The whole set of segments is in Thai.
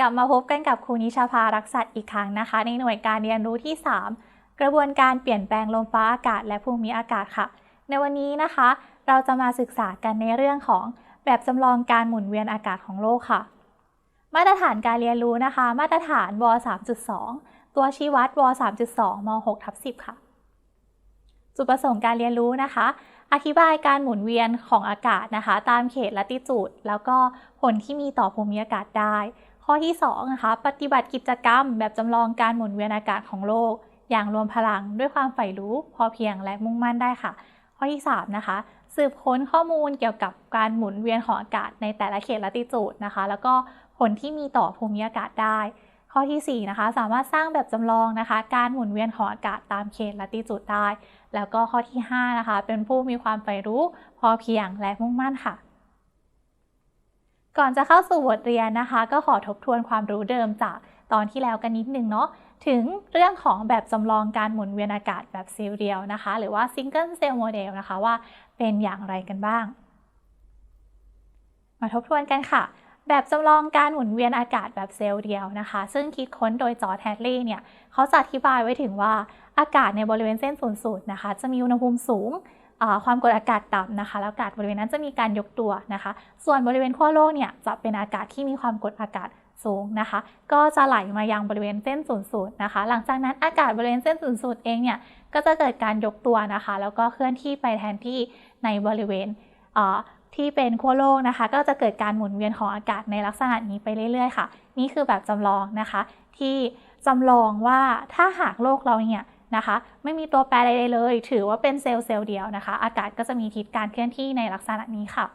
กลับมาพบกันกับครูนิชาภารักษัตอีกครั้งนะคะ ในหน่วยการเรียนรู้ที่ 3 กระบวนการเปลี่ยนแปลงลมฟ้าอากาศและภูมิอากาศค่ะ ในวันนี้นะคะ เราจะมาศึกษากันในเรื่องของแบบจำลองการหมุนเวียนอากาศของโลกค่ะ มาตรฐานการเรียนรู้นะคะ มาตรฐานว3.2 ตัวชี้วัดว3.2ม6ทับ10 ค่ะ จุดประสงค์การเรียนรู้นะคะ อธิบายการหมุนเวียนของอากาศนะคะ ตามเขตลัติจูด แล้วก็ผลที่มีต่อภูมิอากาศได้ ข้อที่2นะคะปฏิบัติกิจกรรม แบบจำลองการหมุนเวียนอากาศของโลก อย่างรวมพลังด้วยความใฝ่รู้พอเพียงและมุ่งมั่นได้ค่ะ ข้อที่3นะคะสืบค้นข้อมูลเกี่ยวกับการหมุนเวียนของอากาศในแต่ละเขตลัติจูดนะคะ แล้วก็ผลที่มีต่อภูมิอากาศได้ ข้อที่4นะคะสามารถสร้างแบบจำลองนะคะ การหมุนเวียนของอากาศตามเขตลัติจูดได้ แล้วก็ข้อที่5นะคะเป็นผู้มีความใฝ่รู้พอเพียงและมุ่งมั่นค่ะ ก่อนจะเข้าสู่บทเรียนนะคะ ก็ขอทบทวนความรู้เดิมจากตอนที่แล้วกันนิดนึงเนาะถึงเรื่องของแบบจำลองการหมุนเวียนอากาศแบบเซลล์เดียวนะคะ หรือว่า Single Cell Model นะคะว่าเป็นอย่างไรกันบ้าง มาทบทวนกันค่ะ แบบจำลองการหมุนเวียนอากาศแบบเซลล์เดียวนะคะ ซึ่งคิดค้นโดยจอร์จแฮดลีย์เนี่ยเขาจะอธิบายไว้ถึงว่าอากาศในบริเวณเส้นศูนย์สูตรนะคะ จะมีอุณหภูมิสูง ความกดอากาศต่ำนะคะ แล้วอากาศบริเวณนั้นจะมีการยกตัวนะคะ ส่วนบริเวณขั้วโลกเนี่ยจะเป็นอากาศที่มีความกดอากาศสูงนะคะ ก็จะไหลมายังบริเวณเส้นศูนย์สูตรนะคะ หลังจากนั้นอากาศบริเวณเส้นศูนย์สูตรเองเนี่ยก็จะเกิดการยกตัวนะคะ แล้วก็เคลื่อนที่ไปแทนที่ในบริเวณที่เป็นขั้วโลกนะคะ ก็จะเกิดการหมุนเวียนของอากาศในลักษณะนี้ไปเรื่อย ๆ ค่ะ นี่คือแบบจำลองนะคะ ที่จำลองว่าถ้าหากโลกเราเนี่ย นะคะ ไม่มีตัวแปรใดๆเลย ถือว่าเป็นเซลล์เซลล์เดียวนะคะ อากาศก็จะมีทิศการเคลื่อนที่ในลักษณะนี้ค่ะ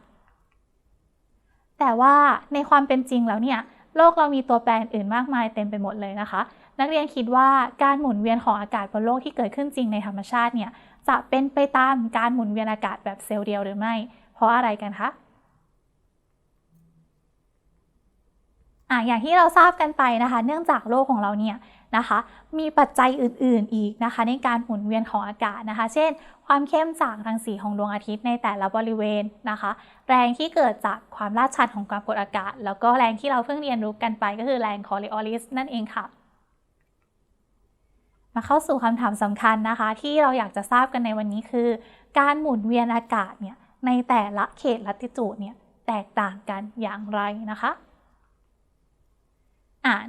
แต่ว่าในความเป็นจริงแล้วเนี่ยโลกเรามีตัวแปรอื่นมากมายเต็มไปหมดเลยนะคะ นักเรียนคิดว่าการหมุนเวียนของอากาศบนโลกที่เกิดขึ้นจริงในธรรมชาติเนี่ยจะเป็นไปตามการหมุนเวียนอากาศแบบเซลล์เดียวหรือไม่ เพราะอะไรกันคะ อะอย่างที่เราทราบกันไปนะคะ เนื่องจากโลกของเราเนี่ยนะคะ มีปัจจัยอื่นๆอีกนะคะ ในการหมุนเวียนของอากาศนะคะ เช่น ความเข้มจากรังสีของดวงอาทิตย์ในแต่ละบริเวณนะคะ แรงที่เกิดจากความลาดชันของความกดอากาศ แล้วก็แรงที่เราเพิ่งเรียนรู้กันไปก็คือแรงคอริออลิสนั่นเองค่ะ มาเข้าสู่คำถามสำคัญนะคะ ที่เราอยากจะทราบกันในวันนี้คือ การหมุนเวียนอากาศเนี่ยในแต่ละเขตลัติจูดเนี่ยแตกต่างกันอย่างไรนะคะ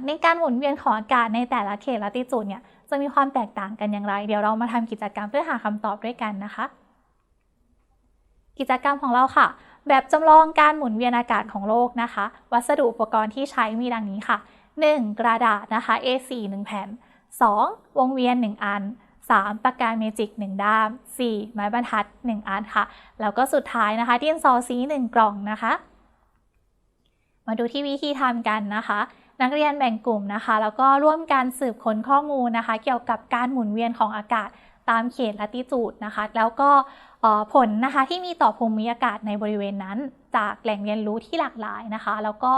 ในการหมุนเวียนของอากาศในแต่ละเขตลัติจูดเนี่ยจะมีความแตกต่างกันอย่างไร เดี๋ยวเรามาทำกิจกรรมเพื่อหาคำตอบด้วยกันนะคะ กิจกรรมของเราค่ะ แบบจำลองการหมุนเวียนอากาศของโลกนะคะ วัสดุอุปกรณ์ที่ใช้มีดังนี้ค่ะ 1. กระดาษนะคะ A4 1 แผ่น 2. วงเวียน 1 อัน 3. ปากกาเมจิก 1 ด้าม 4. ไม้บรรทัด 1 อันค่ะ แล้วก็สุดท้ายนะคะดินสอสี 1 กล่องนะคะ มาดูที่วิธีทำกันนะคะ นักเรียนแบ่งกลุ่มนะคะ แล้วก็ร่วมกันสืบค้นข้อมูลนะคะ เกี่ยวกับการหมุนเวียนของอากาศตามเขตลัติจูดนะคะ แล้วก็ผลนะคะที่มีต่อภูมิอากาศในบริเวณนั้น จากแหล่งเรียนรู้ที่หลากหลายนะคะ แล้วก็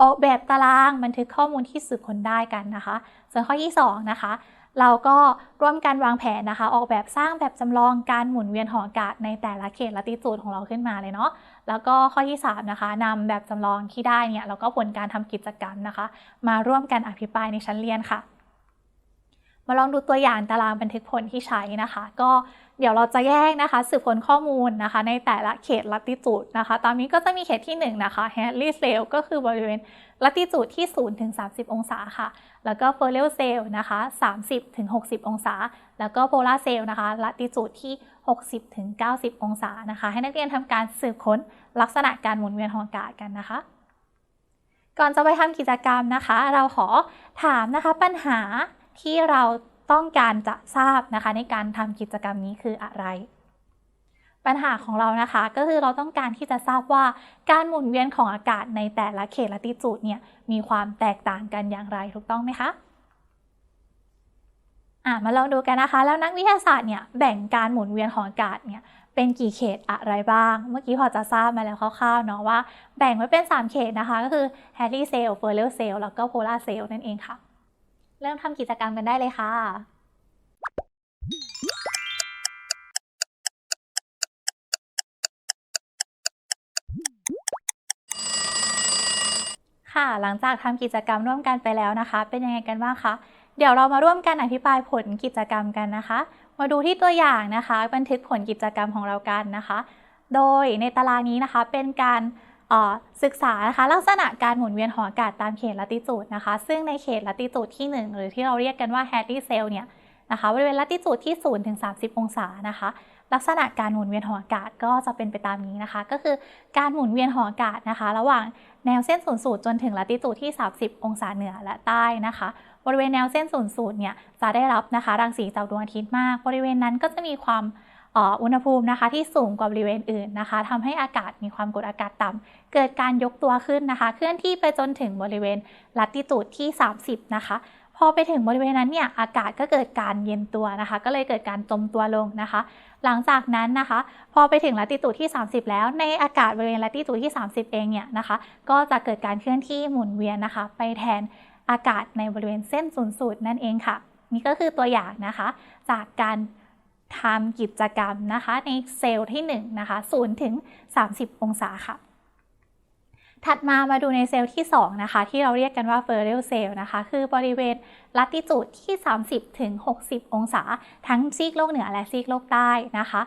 ออกแบบตารางบันทึกข้อมูลที่สืบค้นได้กันนะคะ ส่วนข้อที่ 2 นะคะ เราก็ร่วมกันวางแผนนะคะ ออกแบบสร้างแบบจำลองการหมุนเวียนของอากาศในแต่ละเขตลัติจูดของเราขึ้นมาเลยเนาะ แล้วก็ข้อที่3นะคะนำแบบจำลองที่ได้เนี่ยแล้วก็ผลการทำกิจกรรมนะคะ มาร่วมกันอภิปรายในชั้นเรียนค่ะ มาลองดูตัวอย่างตารางบันทึกผลที่ใช้นะคะ ก็เดี๋ยวเราจะแยกนะคะ สืบค้นข้อมูลนะคะ ในแต่ละเขตลัติจูดนะคะ ตอนนี้ก็จะมีเขตที่ 1 นะคะแฮร์รี่เซลก็คือบริเวณลัติจูดที่ 0 ถึง 30 องศาค่ะ แล้วก็เฟอร์เรลเซลนะคะ 30 ถึง 60 องศา แล้วก็โพลาร์เซลนะคะลัติจูดที่ 60 ถึง 90 องศานะคะ ให้นักเรียนทำการสืบค้นลักษณะการหมุนเวียนของอากาศกันนะคะก่อนจะไปทำกิจกรรมนะคะ เราขอถามนะคะปัญหา ที่เราต้องการจะทราบนะคะ ในการทำกิจกรรมนี้คืออะไร ปัญหาของเรานะคะก็คือเราต้องการที่จะทราบว่าการหมุนเวียนของอากาศในแต่ละเขตลัติจูดเนี่ยมีความแตกต่างกันอย่างไรถูกต้องไหมคะอะมาลองดูกันนะคะ แล้วนักวิทยาศาสตร์เนี่ยแบ่งการหมุนเวียนของอากาศเนี่ยเป็นกี่เขตอะไรบ้าง เมื่อกี้พอจะทราบมาแล้วคร่าวๆเนาะว่าแบ่งไว้เป็น 3 เขตนะคะ ก็คือแฮร์รี่เซล์เฟอร์เรลเซล์แล้วก็โพลาร์เซล์นั่นเองค่ะ เริ่มทำกิจกรรมกันได้เลยค่ะค่ะ หลังจากทำกิจกรรมร่วมกันไปแล้วนะคะ เป็นยังไงกันบ้างคะ เดี๋ยวเรามาร่วมกันอธิบายผลกิจกรรมกันนะคะ มาดูที่ตัวอย่างนะคะ บันทึกผลกิจกรรมของเรากันนะคะ โดยในตารางนี้นะคะ เป็นการ ศึกษานะคะลักษณะการหมุนเวียนของอากาศตามเขตลัติจูดนะคะ ซึ่งในเขตลัติจูดที่ 1 หรือที่เราเรียกกันว่าแฮร์รี่เซลเนี่ยนะคะบริเวณลัติจูดที่0ถึง30 องศานะคะ ลักษณะการหมุนเวียนของอากาศก็จะเป็นไปตามนี้นะคะ ก็คือการหมุนเวียนของอากาศนะคะ ระหว่างแนวเส้นศูนย์สูตรจนถึงลัติจูดที่ 30 องศาเหนือและใต้นะคะ บริเวณแนวเส้นศูนย์สูตรเนี่ยจะได้รับนะคะรังสีจากดวงอาทิตย์มาก บริเวณนั้นก็จะมีความ อุณหภูมินะคะที่สูงกว่าบริเวณอื่นนะคะทำให้อากาศมีความกดอากาศต่ำเกิดการยกตัวขึ้นนะคะ เคลื่อนที่ไปจนถึงบริเวณลัติจูดที่ 30 นะคะพอไปถึงบริเวณนั้นเนี่ยอากาศก็เกิดการเย็นตัวนะคะ ก็เลยเกิดการจมตัวลงนะคะ หลังจากนั้นนะคะ พอไปถึงลัติจูดที่ 30 แล้ว ในอากาศบริเวณลัติจูดที่ 30 เองเนี่ยนะคะ ก็จะเกิดการเคลื่อนที่หมุนเวียนนะคะ ไปแทนอากาศในบริเวณเส้นศูนย์สูตรนั่นเองค่ะ นี่ก็คือตัวอย่างนะคะ จากการ ทำกิจกรรมนะคะในเซลล์ที่1นะคะ0ถึง 30 องศาค่ะ ถัดมามาดูในเซลล์ที่2นะคะที่เราเรียกกันว่าเฟอร์เรลเซลนะคะคือบริเวณลัติจูดที่ 30ถึง60 องศา ทั้งซีกโลกเหนือและซีกโลกใต้นะคะ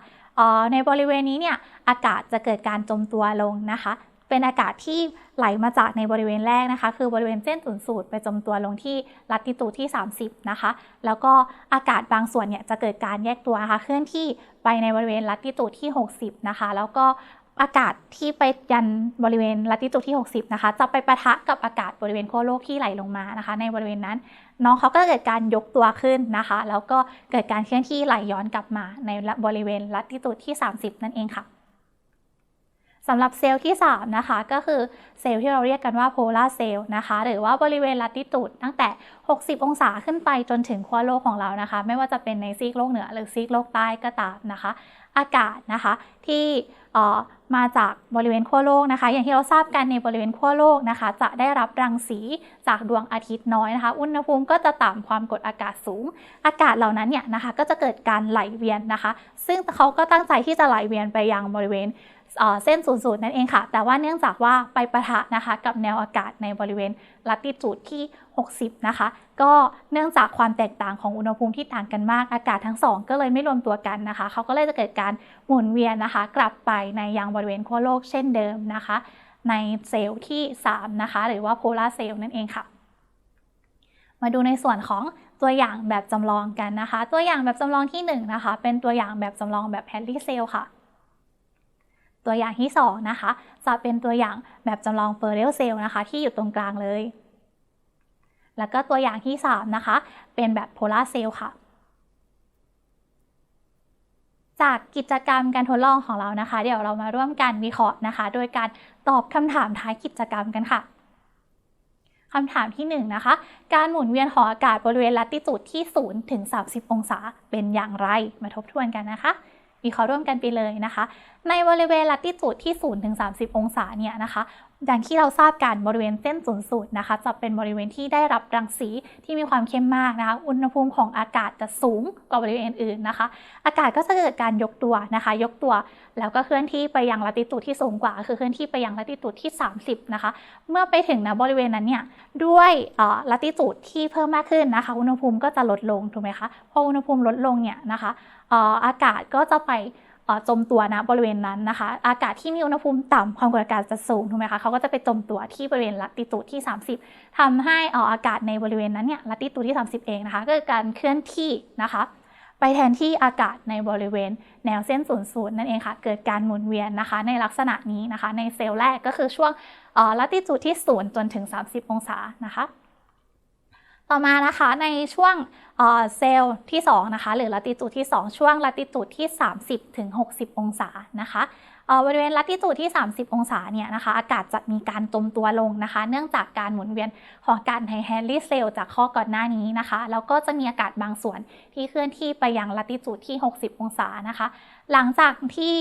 ในบริเวณนี้เนี่ยอากาศจะเกิดการจมตัวลงนะคะ เป็นอากาศที่ไหลมาจากในบริเวณแรกนะคะ คือบริเวณเส้นศูนย์สูตรไปจมตัวลงที่ลัติตูดที่ 30 นะคะ แล้วก็อากาศบางส่วนเนี่ยจะเกิดการแยกตัวนะคะเคลื่อนที่ไปในบริเวณลัติตูดที่ 60 นะคะ แล้วก็อากาศที่ไปยันบริเวณลัติตูดที่ 60 นะคะ จะไปปะทะกับอากาศบริเวณขั้วโลกที่ไหลลงมานะคะ ในบริเวณนั้น น้องเขาก็เกิดการยกตัวขึ้นนะคะ แล้วก็เกิดการเคลื่อนที่ไหลย้อนกลับมาในบริเวณลัติตูดที่ 30 นั่นเองค่ะ สำหรับเซลล์ที่ 3 นะคะ ก็คือเซลล์ที่เราเรียกกันว่าโพลาร์เซลล์นะคะ หรือว่าบริเวณลัติตูดตั้งแต่ 60 องศาขึ้นไปจนถึงขั้วโลกของเรานะคะ ไม่ว่าจะเป็นในซีกโลกเหนือหรือซีกโลกใต้ก็ตามนะคะ อากาศนะคะที่มาจากบริเวณขั้วโลกนะคะ อย่างที่เราทราบกันในบริเวณขั้วโลกนะคะ จะได้รับรังสีจากดวงอาทิตย์น้อยนะคะ อุณหภูมิก็จะต่ำความกดอากาศสูง อากาศเหล่านั้นเนี่ยนะคะ ก็จะเกิดการไหลเวียนนะคะ ซึ่งเขาก็ตั้งใจที่จะไหลเวียนไปยังบริเวณ เส้นศูนย์สูตรนั่นเองค่ะ แต่ว่าเนื่องจากว่าไปประทะนะคะกับแนวอากาศในบริเวณลัติจูดที่ 60 นะคะ ก็เนื่องจากความแตกต่างของอุณหภูมิที่ต่างกันมาก อากาศทั้งสองก็เลยไม่รวมตัวกันนะคะ เขาก็เลยจะเกิดการหมุนเวียนนะคะ กลับไปในยังบริเวณขั้วโลกเช่นเดิมนะคะ ในเซลล์ที่ 3 นะคะ หรือว่าโพลาร์เซลล์นั่นเองค่ะมาดูในส่วนของตัวอย่างแบบจำลองกันนะคะ ตัวอย่างแบบจำลองที่1นนะคะ เป็นตัวอย่างแบบจำลองแบบแฮร์รี่เซลล์ค่ะ ตัวอย่างที่ 2 นะคะ จะเป็นตัวอย่างแบบจำลองเฟอร์เรลเซลนะคะ ที่อยู่ตรงกลางเลย แล้วก็ตัวอย่างที่ 3 นะคะ เป็นแบบโพลาร์เซลค่ะ จากกิจกรรมการทดลองของเรานะคะ เดี๋ยวเรามาร่วมกันวิเคราะห์นะคะ โดยการตอบคำถามท้ายกิจกรรมกันค่ะคำถามที่1นนะคะ การหมุนเวียนของอากาศบริเวณลัติจูดที่ 0 ถึง 30 องศาเป็นอย่างไร มาทบทวนกันนะคะ วิเคราะห์ร่วมกันไปเลยนะคะ ในบริเวณลัติจูดที่ 0 ถึง 30 องศาเนี่ยนะคะ อย่างที่เราทราบกันบริเวณเส้นศูนย์สูตรนะคะ จะเป็นบริเวณที่ได้รับรังสีที่มีความเข้มมากนะคะ อุณหภูมิของอากาศจะสูงกว่าบริเวณอื่นนะคะ อากาศก็จะเกิดการยกตัวนะคะ ยกตัวแล้วก็เคลื่อนที่ไปยังลัติจูดที่สูงกว่า คือเคลื่อนที่ไปยังลัติจูดที่ 30 นะคะ เมื่อไปถึงนะบริเวณนั้นเนี่ยด้วยลัติจูดที่เพิ่มมากขึ้นนะคะ อุณหภูมิก็จะลดลงถูกไหมคะพออุณหภูมิลดลงเนี่ยนะคะอากาศก็จะไป จมตัวนะบริเวณนั้นนะคะ อากาศที่มีอุณหภูมิต่ำความกดอากาศจะสูงถูกไหมคะเขาก็จะไปจมตัวที่บริเวณลัติตูดที่ 30ทำให้อากาศในบริเวณนั้นเนี่ยลัติตูดที่ 30 เองนะคะก็คือการเคลื่อนที่นะคะ ไปแทนที่อากาศในบริเวณแนวเส้นศูนย์สูตรนั่นเองค่ะเกิดการหมุนเวียนนะคะ ในลักษณะนี้นะคะ ในเซลล์แรกก็คือช่วงลัติจูดที่0จนถึง 30 องศานะคะ ต่อมานะคะในช่วงเซลล์ที่2นะคะหรือละติจูดที่ 2 ช่วงละติจูดที่ 30ถึง60 องศานะคะ บริเวณลัติจูดที่ 30 องศาเนี่ยนะคะอากาศจะมีการจมตัวลงนะคะ เนื่องจากการหมุนเวียนของการในแฮร์รี่เซลจากข้อก่อนหน้านี้นะคะ แล้วก็จะมีอากาศบางส่วนที่เคลื่อนที่ไปยังลัติจูดที่ 60 องศานะคะ หลังจากที่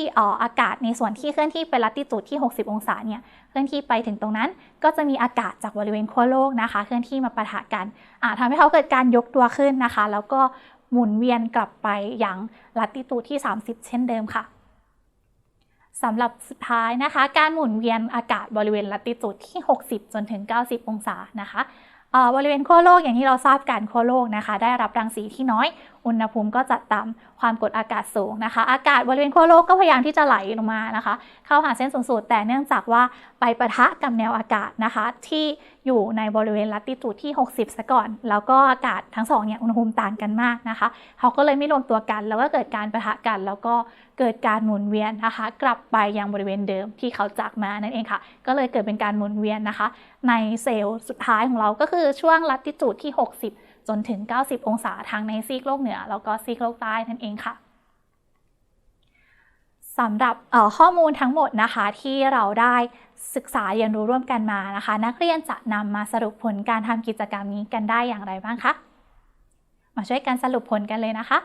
อากาศในส่วนที่เคลื่อนที่ไปลัติจูดที่ 60 องศาเนี่ยเคลื่อนที่ไปถึงตรงนั้น ก็จะมีอากาศจากบริเวณขั้วโลกนะคะ เคลื่อนที่มาปะทะกันทำให้เขาเกิดการยกตัวขึ้นนะคะ แล้วก็หมุนเวียนกลับไปยังลัติตูดที่ 30 เช่นเดิมค่ะ สำหรับสุดท้ายนะคะ การหมุนเวียนอากาศบริเวณลัติจูดที่ 60 จนถึง 90 องศานะคะบริเวณขั้วโลกอย่างที่เราทราบกันขั้วโลกนะคะ ได้รับรังสีที่น้อย อุณหภูมิก็จะต่ำความกดอากาศสูงนะคะ อากาศบริเวณขั้วโลกก็พยายามที่จะไหลลงมานะคะ เข้าหาเส้นศูนย์สูตรแต่เนื่องจากว่าไปประทะกับแนวอากาศนะคะ ที่อยู่ในบริเวณลัติจูดที่ 60 ซะก่อน แล้วก็อากาศทั้งสองเนี่ยอุณหภูมิต่างกันมากนะคะ เขาก็เลยไม่รวมตัวกัน แล้วก็เกิดการประทะกัน แล้วก็เกิดการหมุนเวียนนะคะ กลับไปยังบริเวณเดิมที่เขาจากมานั่นเองค่ะ ก็เลยเกิดเป็นการหมุนเวียนนะคะ ในเซลล์สุดท้ายของเราก็คือช่วงลัติจูดที่ 60 จนถึง 90 องศาทางในซีกโลกเหนือ แล้วก็ซีกโลกใต้นั่นเองค่ะสำหรับข้อมูลทั้งหมดนะคะที่เราได้ศึกษาเรียนรู้ร่วมกันมานะคะ นักเรียนจะนำมาสรุปผลการทำกิจกรรมนี้กันได้อย่างไรบ้างคะมาช่วยกันสรุปผลกันเลยนะคะ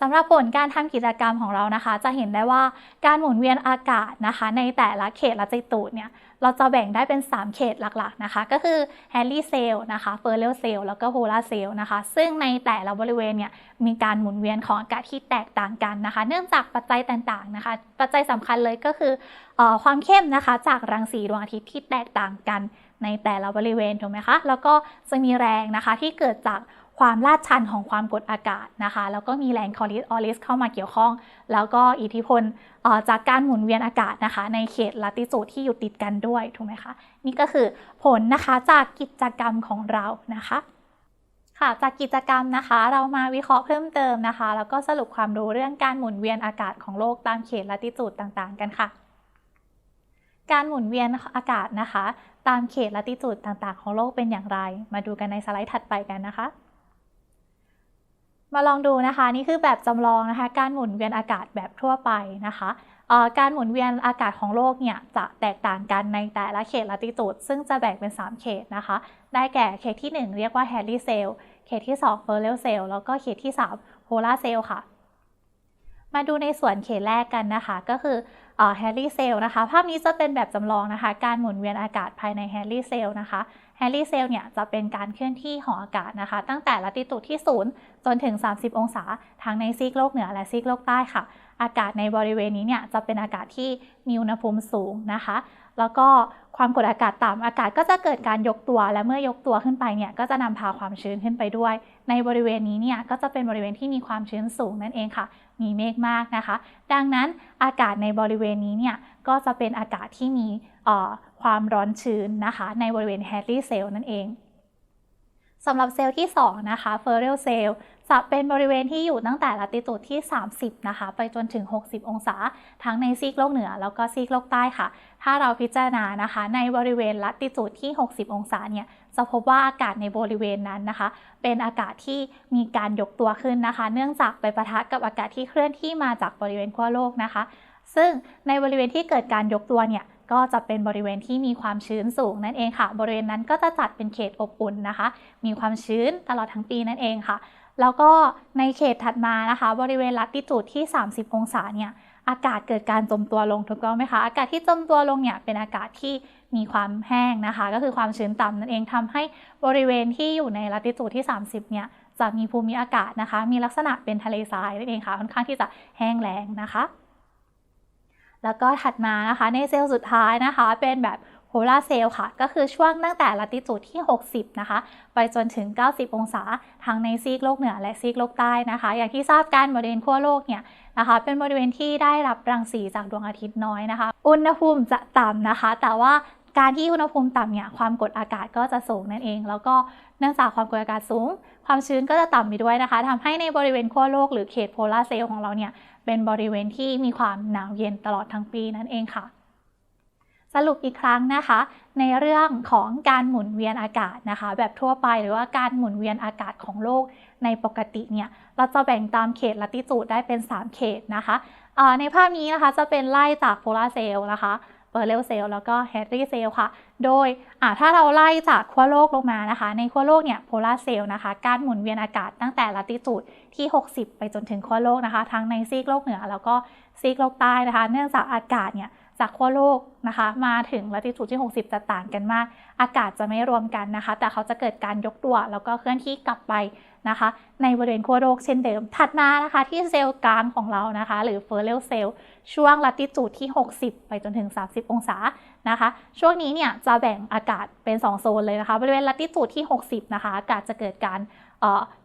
สำหรับผลการทำกิจกรรมของเรานะคะ จะเห็นได้ว่าการหมุนเวียนอากาศนะคะ ในแต่ละเขตละจิตูดเนี่ยเราจะแบ่งได้เป็น 3 เขตหลักๆนะคะ ก็คือแฮร์รี่เซลนะคะเฟอร์เรลเซลแล้วก็โฮลาเซลนะคะ ซึ่งในแต่ละบริเวณเนี่ยมีการหมุนเวียนของอากาศที่แตกต่างกันนะคะ เนื่องจากปัจจัยต่างๆนะคะ ปัจจัยสำคัญเลยก็คืออความเข้มนะคะ จากรังสีดวงอาทิตย์ที่แตกต่างกันในแต่ละบริเวณถูกไหมคะแล้วก็จะมีแรงนะคะที่เกิดจาก ความลาดชันของความกดอากาศนะคะ แล้วก็มีแรงคอริสออริสเข้ามาเกี่ยวข้อง แล้วก็อิทธิพลจากการหมุนเวียนอากาศนะคะ ในเขตลัติจูดที่อยู่ติดกันด้วยถูกไหมคะนี่ก็คือผลนะคะจากกิจกรรมของเรานะคะค่ะจากกิจกรรมนะคะเรามาวิเคราะห์เพิ่มเติมนะคะ แล้วก็สรุปความรู้เรื่องการหมุนเวียนอากาศของโลกตามเขตลัติจูดต่างๆ กันค่ะ การหมุนเวียนอากาศนะคะ ตามเขตลัติจูดต่างๆ ของโลกเป็นอย่างไร มาดูกันในสไลด์ถัดไปกันนะคะ มาลองดูนะคะ นี่คือแบบจำลองนะคะ การหมุนเวียนอากาศแบบทั่วไปนะคะการหมุนเวียนอากาศของโลกเนี่ยจะแตกต่างกันในแต่ละเขตลัติจูด ซึ่งจะแบ่งเป็น 3 เขตนะคะ ได้แก่เขตที่ 1 เรียกว่าแฮร์รี่เซลเขตที่ 2เฟอร์เรลเซลแล้วก็เขตที่ 3 โพลาร์เซลค่ะ มาดูในส่วนเขตแรกกันนะคะ ก็คือ แฮร์รี่เซลนะคะ ภาพนี้จะเป็นแบบจำลองนะคะ การหมุนเวียนอากาศภายในแฮร์รี่เซลนะคะแฮร์รี่เซลเนี่ยจะเป็นการเคลื่อนที่ของอากาศนะคะ ตั้งแต่ละติตูดที่ 0 จนถึง 30 องศา ทั้งในซีกโลกเหนือและซีกโลกใต้ค่ะ อากาศในบริเวณนี้เนี่ยจะเป็นอากาศที่มีอุณหภูมิสูงนะคะ แล้วก็ความกดอากาศต่ำอากาศก็จะเกิดการยกตัว และเมื่อยกตัวขึ้นไปเนี่ยก็จะนำพาความชื้นขึ้นไปด้วย ในบริเวณนี้เนี่ยก็จะเป็นบริเวณที่มีความชื้นสูงนั่นเองค่ะ มีเมฆมากนะคะ ดังนั้นอากาศในบริเวณนี้เนี่ยก็จะเป็นอากาศที่มีความร้อนชื้นนะคะ ในบริเวณแฮร์รี่เซลล์นั่นเองสำหรับเซลล์ที่ 2 นะคะเฟอร์เรลเซลล์จะเป็นบริเวณที่อยู่ตั้งแต่ลัติตูดที่ 30 นะคะ ไปจนถึง 60 องศา ทั้งในซีกโลกเหนือแล้วก็ซีกโลกใต้ค่ะ ถ้าเราพิจารณานะคะ ในบริเวณลัติตูดที่ 60 องศาเนี่ยจะพบว่าอากาศในบริเวณนั้นนะคะ เป็นอากาศที่มีการยกตัวขึ้นนะคะ เนื่องจากไปปะทะกับอากาศที่เคลื่อนที่มาจากบริเวณขั้วโลกนะคะ ซึ่งในบริเวณที่เกิดการยกตัวเนี่ยก็จะเป็นบริเวณที่มีความชื้นสูงนั่นเองค่ะ บริเวณนั้นก็จะจัดเป็นเขตอบอุ่นนะคะ มีความชื้นตลอดทั้งปีนั่นเองค่ะ แล้วก็ในเขตถัดมานะคะ บริเวณลัติจูดที่ 30 องศาเนี่ย อากาศเกิดการจมตัวลงถูกต้องไหมคะอากาศที่จมตัวลงเนี่ยเป็นอากาศที่มีความแห้งนะคะ ก็คือความชื้นต่ำนั่นเองทำให้บริเวณที่อยู่ในลัติจูดที่ 30เนี่ยจะมีภูมิอากาศนะคะ มีลักษณะเป็นทะเลทรายนั่นเองค่ะค่อนข้างที่จะแห้งแล้งนะคะ แล้วก็ถัดมานะคะในเซลล์สุดท้ายนะคะ เป็นแบบโพลาร์เซลล์ค่ะ ก็คือช่วงตั้งแต่ลัติจูดที่ 60 นะคะ ไปจนถึง 90 องศา ทั้งในซีกโลกเหนือและซีกโลกใต้นะคะ อย่างที่ทราบกันบริเวณขั้วโลกเนี่ย นะคะ เป็นบริเวณที่ได้รับรังสีจากดวงอาทิตย์น้อยนะคะ อุณหภูมิจะต่ำนะคะ แต่ว่าการที่อุณหภูมิต่ำเนี่ยความกดอากาศก็จะสูงนั่นเอง แล้วก็เนื่องจากความกดอากาศสูง ความชื้นก็จะต่ำไปด้วยนะคะทำให้ในบริเวณขั้วโลกหรือเขตโพลาร์เซลล์ของเราเนี่ยเป็นบริเวณที่มีความหนาวเย็นตลอดทั้งปีนั่นเองค่ะ รุปอีกครั้งนะคะ ในเรื่องของการหมุนเวียนอากาศนะคะ แบบทั่วไปหรือว่าการหมุนเวียนอากาศของโลกในปกติเนี่ยเราจะแบ่งตามเขตลัติจูดได้เป็น 3 เขตนะคะในภาพนี้นะคะจะเป็นไล่จากโพลาร์เซลล์นะคะเปอร์เลลเซลแล้วก็แฮร์รี่เซลค่ะ โดยถ้าเราไล่จากขั้วโลกลงมานะคะ ในขั้วโลกเนี่ยโพลาร์เซลนะคะ การหมุนเวียนอากาศตั้งแต่ลัติจูดที่ 60 ไปจนถึงขั้วโลกนะคะ ทั้งในซีกโลกเหนือแล้วก็ซีกโลกใต้นะคะ เนื่องจากอากาศเนี่ย จากขั้วโลกนะคะ มาถึงลัติจูดที่ 60 จะต่างกันมาก อากาศจะไม่รวมกันนะคะ แต่เขาจะเกิดการยกตัว แล้วก็เคลื่อนที่กลับไปนะคะ ในบริเวณขั้วโลกเช่นเดิม ถัดมานะคะที่เซลล์กลางของเรานะคะ หรือเฟอร์เรลเซลล์ช่วงลัติจูดที่ 60 ไปจนถึง 30 องศานะคะ ช่วงนี้เนี่ยจะแบ่งอากาศเป็น 2 โซนเลยนะคะ บริเวณลัติจูดที่ 60 นะคะ อากาศจะเกิดการ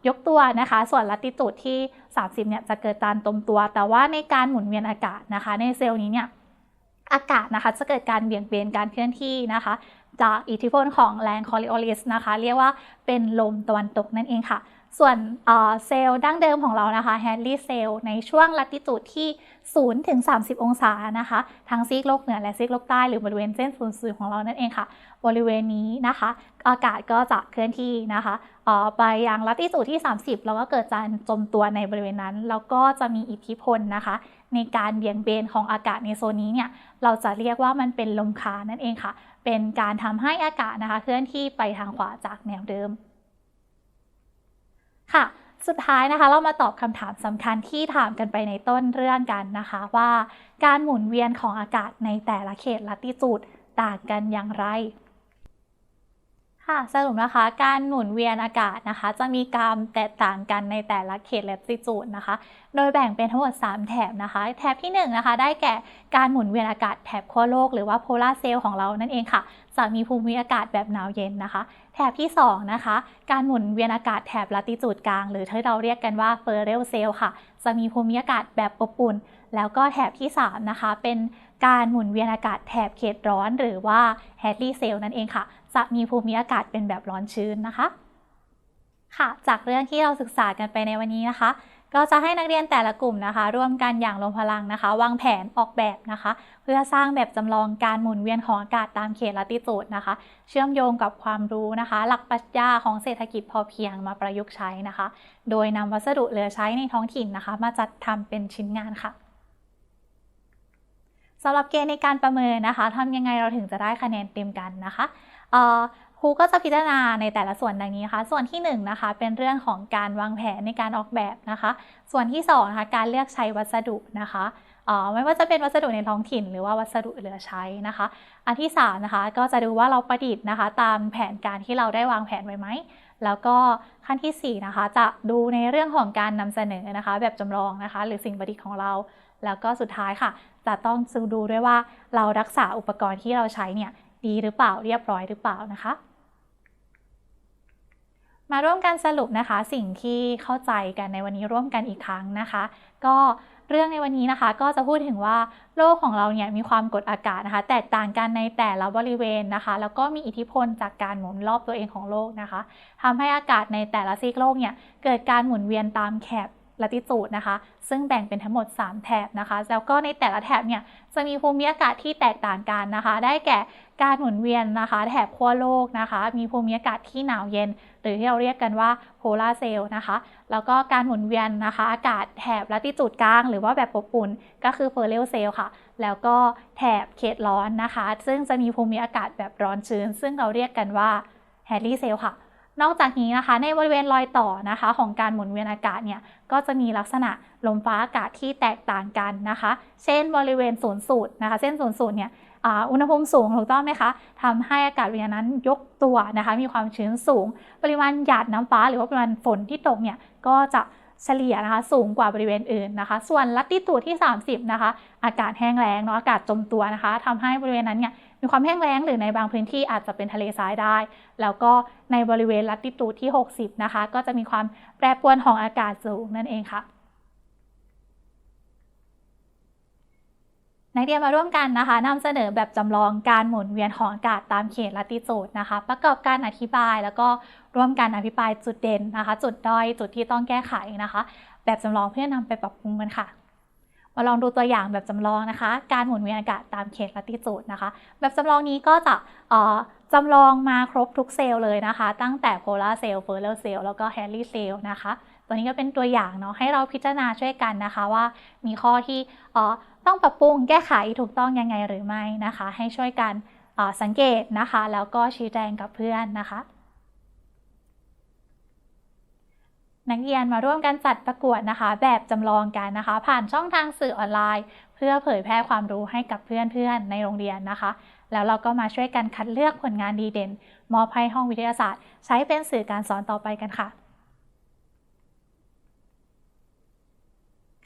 ยกตัวนะคะ ส่วนลัติจูดที่ 30 เนี่ยจะเกิดการตมตัว แต่ว่าในการหมุนเวียนอากาศนะคะ ในเซลล์นี้เนี่ย อากาศนะคะจะเกิดการเบี่ยงเบนการเคลื่อนที่นะคะจากอิทธิพลของแรงคอริโอลิสนะคะ เรียกว่าเป็นลมตะวันตกนั่นเองค่ะ ส่วนเซลล์ดั้งเดิมของเรานะคะแฮนลี่เซลล์ในช่วงลัติจูดที่ 0 ถึง 30 องศานะคะ ทั้งซีกโลกเหนือและซีกโลกใต้หรือบริเวณเส้นศูนย์สูตรของเรานั่นเองค่ะ บริเวณนี้นะคะ อากาศก็จะเคลื่อนที่นะคะไปยังลัติจูดที่ 30 แล้วก็เกิดการจมตัวในบริเวณนั้น แล้วก็จะมีอิทธิพลนะคะ ในการเบี่ยงเบนของอากาศในโซนนี้เนี่ยเราจะเรียกว่ามันเป็นลมคานั่นเองค่ะ เป็นการทำให้อากาศนะคะ เคลื่อนที่ไปทางขวาจากแนวเดิม ค่ะสุดท้ายนะคะเรามาตอบคำถามสำคัญที่ถามกันไปในต้นเรื่องกันนะคะว่า การหมุนเวียนของอากาศในแต่ละเขตลัติจูดต่างกันอย่างไร ค่ะสรุปนะคะการหมุนเวียนอากาศนะคะ จะมีการแตกต่างกันในแต่ละเขตและติจูดนะคะ โดยแบ่งเป็นทั้งหมด 3 แถบนะคะ แถบที่1นนะคะ ได้แก่การหมุนเวียนอากาศแถบขั้วโลกหรือว่าโพลาร์เซลล์ของเรานั่นเองค่ะ จะมีภูมิอากาศแบบหนาวเย็นนะคะ แถบที่ 2 นะคะ การหมุนเวียนอากาศแถบลัติจูดกลาง หรือที่เราเรียกกันว่าเฟอร์เรลเซลล์ค่ะ จะมีภูมิอากาศแบบอบอุ่นแล้วก็แถบที่ 3 นะคะ เป็น การหมุนเวียนอากาศแถบเขตร้อนหรือว่าแฮดลี่เซลนั่นเองค่ะ จะมีภูมิอากาศเป็นแบบร้อนชื้นนะคะ ค่ะ จากเรื่องที่เราศึกษากันไปในวันนี้นะคะ ก็จะให้นักเรียนแต่ละกลุ่มนะคะ ร่วมกันอย่างลงพลังนะคะ วางแผนออกแบบนะคะ เพื่อสร้างแบบจำลองการหมุนเวียนของอากาศตามเขตลัติจูดนะคะ เชื่อมโยงกับความรู้นะคะ หลักปรัชญาของเศรษฐกิจพอเพียงมาประยุกต์ใช้นะคะ โดยนำวัสดุเหลือใช้ในท้องถิ่นนะคะ มาจัดทำเป็นชิ้นงานค่ะ สำหรับเกณฑ์ในการประเมินนะคะทำยังไงเราถึงจะได้คะแนนเต็มกันนะคะครูก็จะพิจารณาในแต่ละส่วนดังนี้นะคะส่วนที่1นนะคะเป็นเรื่องของการวางแผนในการออกแบบนะคะ ส่วนที่2นะคะการเลือกใช้วัสดุนะคะไม่ว่าจะเป็นวัสดุในท้องถิ่น หรือว่าวัสดุเหลือใช้นะคะ อันที่3นะคะก็จะดูว่าเราประดิษฐ์นะคะ ตามแผนการที่เราได้วางแผนไว้ไหมแล้วก็ขั้นที่4นะคะจะดูในเรื่องของการนำเสนอนะคะ แบบจำลองนะคะ หรือสิ่งประดิษฐ์ของเรา แล้วก็สุดท้ายค่ะจะต้องดูด้วยว่าเรารักษาอุปกรณ์ที่เราใช้เนี่ยดีหรือเปล่าเรียบร้อยหรือเปล่านะคะ มาร่วมกันสรุปนะคะ สิ่งที่เข้าใจกันในวันนี้ร่วมกันอีกครั้งนะคะ ก็เรื่องในวันนี้นะคะ ก็จะพูดถึงว่าโลกของเราเนี่ยมีความกดอากาศนะคะ แตกต่างกันในแต่ละบริเวณนะคะ แล้วก็มีอิทธิพลจากการหมุนรอบตัวเองของโลกนะคะทำให้อากาศในแต่ละซีกโลกเนี่ยเกิดการหมุนเวียนตามแคบ ลัติจูดนะคะ ซึ่งแบ่งเป็นทั้งหมด 3 แถบนะคะ แล้วก็ในแต่ละแถบเนี่ยจะมีภูมิอากาศที่แตกต่างกันนะคะ ได้แก่การหมุนเวียนนะคะ แถบขั้วโลกนะคะ มีภูมิอากาศที่หนาวเย็น หรือที่เราเรียกกันว่าโพลาร์เซลล์นะคะ แล้วก็การหมุนเวียนนะคะ อากาศแถบลัติจูดกลาง หรือว่าแบบอบอุ่นก็คือเฟอร์เรลเซลล์ค่ะ แล้วก็แถบเขตร้อนนะคะ ซึ่งจะมีภูมิอากาศแบบร้อนชื้น ซึ่งเราเรียกกันว่าแฮร์รี่เซลล์ค่ะ นอกจากนี้นะคะในบริเวณรอยต่อนะคะของการหมุนเวียนอากาศเนี่ยก็จะมีลักษณะลมฟ้าอากาศที่แตกต่างกันนะคะ เช่นบริเวณศูนย์สูตรนะคะเส้นศูนย์สูตรเนี่ยอุณหภูมิสูงถูกต้องไหมคะทำให้อากาศบริเวณนั้นยกตัวนะคะ มีความชื้นสูง ปริมาณหยาดน้ำฟ้า หรือว่าปริมาณฝนที่ตกเนี่ยก็จะเฉลี่ยนะคะสูงกว่าบริเวณอื่นนะคะ ส่วนลัติตูดที่ 30 นะคะ อากาศแห้งแล้งเนาะอากาศจมตัวนะคะทำให้บริเวณนั้นเนี่ย มีความแห้งแล้งหรือในบางพื้นที่อาจจะเป็นทะเลทรายได้ แล้วก็ในบริเวณลัติตูดที่ 60 นะคะ ก็จะมีความแปรปรวนของอากาศสูงนั่นเองค่ะ นักเรียนมาร่วมกันนะคะนำเสนอแบบจำลองการหมุนเวียนของอากาศตามเขตลัติจูดนะคะ ประกอบการอธิบายแล้วก็ร่วมกันอภิปรายจุดเด่นนะคะ จุดด้อยจุดที่ต้องแก้ไขนะคะ แบบจำลองเพื่อนำไปปรับปรุงกันค่ะ มาลองดูตัวอย่างแบบจำลองนะคะ การหมุนเวียนอากาศตามเขตลัติจูดนะคะ แบบจำลองนี้ก็จะจำลองมาครบทุกเซลล์เลยนะคะ ตั้งแต่โพลาร์เซลล์เฟอร์เรลเซลล์แล้วก็แฮร์รี่เซลล์นะคะ ตัวนี้ก็เป็นตัวอย่างเนาะให้เราพิจารณาช่วยกันนะคะว่ามีข้อที่ต้องปรับปรุงแก้ไขถูกต้องยังไงหรือไม่นะคะ ให้ช่วยกันสังเกตนะคะ แล้วก็ชี้แจงกับเพื่อนนะคะ นักเรียนมาร่วมกันจัดประกวดนะคะ แบบจำลองกันนะคะ ผ่านช่องทางสื่อออนไลน์ เพื่อเผยแพร่ความรู้ให้กับเพื่อนๆ ในโรงเรียนนะคะ แล้วเราก็มาช่วยกันคัดเลือกผลงานดีเด่น มอบให้ห้องวิทยาศาสตร์ ใช้เป็นสื่อการสอนต่อไปกันค่ะ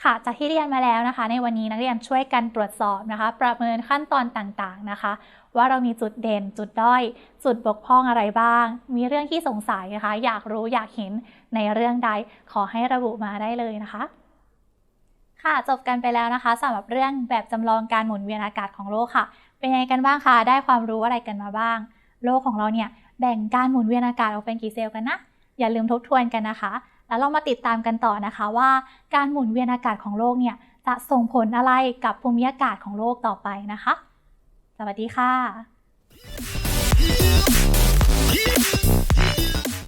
ค่ะ จากที่เรียนมาแล้วนะคะ ในวันนี้นักเรียนช่วยกันตรวจสอบนะคะ ประเมินขั้นตอนต่างๆนะคะ ว่าเรามีจุดเด่น จุดด้อย จุดบกพร่องอะไรบ้าง มีเรื่องที่สงสัยนะคะ อยากรู้อยากเห็นในเรื่องใดขอให้ระบุมาได้เลยนะคะ ค่ะจบกันไปแล้วนะคะสำหรับเรื่องแบบจำลองการหมุนเวียนอากาศของโลกค่ะ เป็นยังไงกันบ้างคะได้ความรู้อะไรกันมาบ้าง โลกของเราเนี่ยแบ่งการหมุนเวียนอากาศออกเป็นกี่เซลล์กันนะอย่าลืมทบทวนกันนะคะ แล้วเรามาติดตามกันต่อนะคะว่าการหมุนเวียนอากาศของโลกเนี่ยจะส่งผลอะไรกับภูมิอากาศของโลกต่อไปนะคะ สวัสดีค่ะ